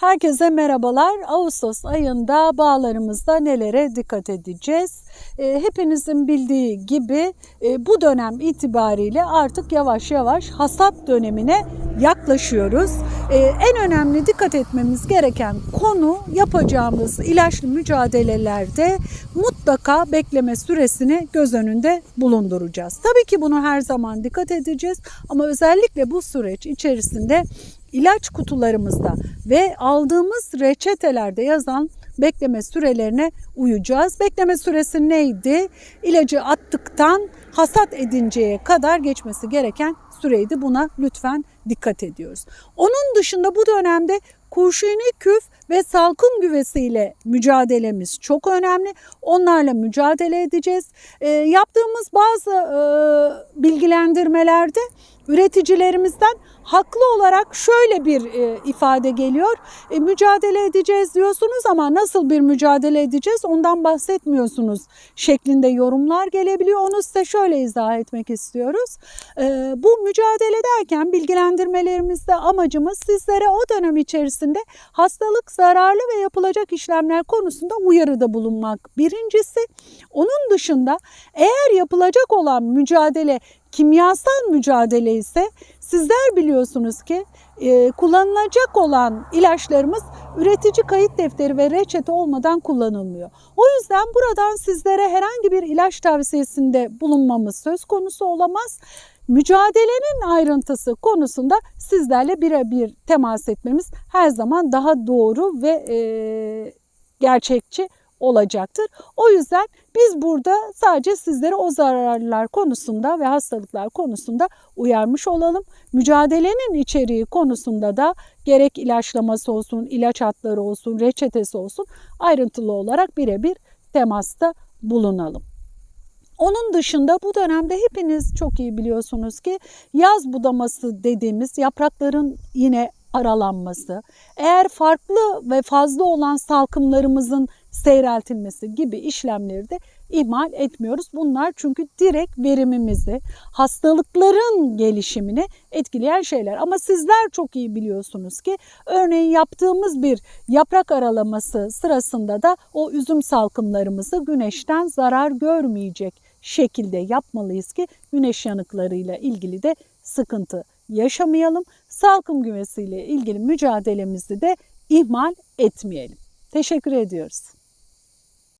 Herkese merhabalar. Ağustos ayında bağlarımızda nelere dikkat edeceğiz? E, hepinizin bildiği gibi e, bu dönem itibariyle artık yavaş yavaş hasat dönemine yaklaşıyoruz. E, en önemli dikkat etmemiz gereken konu yapacağımız ilaçlı mücadelelerde mutlaka bekleme süresini göz önünde bulunduracağız. Tabii ki bunu her zaman dikkat edeceğiz ama özellikle bu süreç içerisinde ilaç kutularımızda ve aldığımız reçetelerde yazan bekleme sürelerine uyacağız. Bekleme süresi neydi? İlacı attıktan hasat edinceye kadar geçmesi gereken süreydi. Buna lütfen dikkat ediyoruz. Onun dışında bu dönemde kurşuni küf ve salkım güvesiyle mücadelemiz çok önemli. Onlarla mücadele edeceğiz. E, yaptığımız bazı e, bilgilendirmelerde üreticilerimizden haklı olarak şöyle bir e, ifade geliyor. E, mücadele edeceğiz diyorsunuz ama nasıl bir mücadele edeceğiz ondan bahsetmiyorsunuz şeklinde yorumlar gelebiliyor. Onu size şöyle izah etmek istiyoruz. E, bu mücadele derken bilgilendirmelerimizde amacımız sizlere o dönem içerisinde hastalık zararlı ve yapılacak işlemler konusunda uyarıda bulunmak. Birincisi onun dışında eğer yapılacak olan mücadele kimyasal mücadele ise sizler biliyorsunuz ki e, kullanılacak olan ilaçlarımız üretici kayıt defteri ve reçete olmadan kullanılmıyor. O yüzden buradan sizlere herhangi bir ilaç tavsiyesinde bulunmamız söz konusu olamaz. Mücadelenin ayrıntısı konusunda sizlerle birebir temas etmemiz her zaman daha doğru ve e, gerçekçi olacaktır. O yüzden biz burada sadece sizlere o zararlar konusunda ve hastalıklar konusunda uyarmış olalım. Mücadelenin içeriği konusunda da gerek ilaçlaması olsun, ilaç hatları olsun, reçetesi olsun ayrıntılı olarak birebir temasta bulunalım. Onun dışında bu dönemde hepiniz çok iyi biliyorsunuz ki yaz budaması dediğimiz yaprakların yine aralanması, eğer farklı ve fazla olan salkımlarımızın seyreltilmesi gibi işlemleri de ihmal etmiyoruz. Bunlar çünkü direkt verimimizi, hastalıkların gelişimini etkileyen şeyler. Ama sizler çok iyi biliyorsunuz ki örneğin yaptığımız bir yaprak aralaması sırasında da o üzüm salkımlarımızı güneşten zarar görmeyecek şekilde yapmalıyız ki güneş yanıklarıyla ilgili de sıkıntı yaşamayalım. Salkım güvesiyle ilgili mücadelemizi de ihmal etmeyelim. Teşekkür ediyoruz.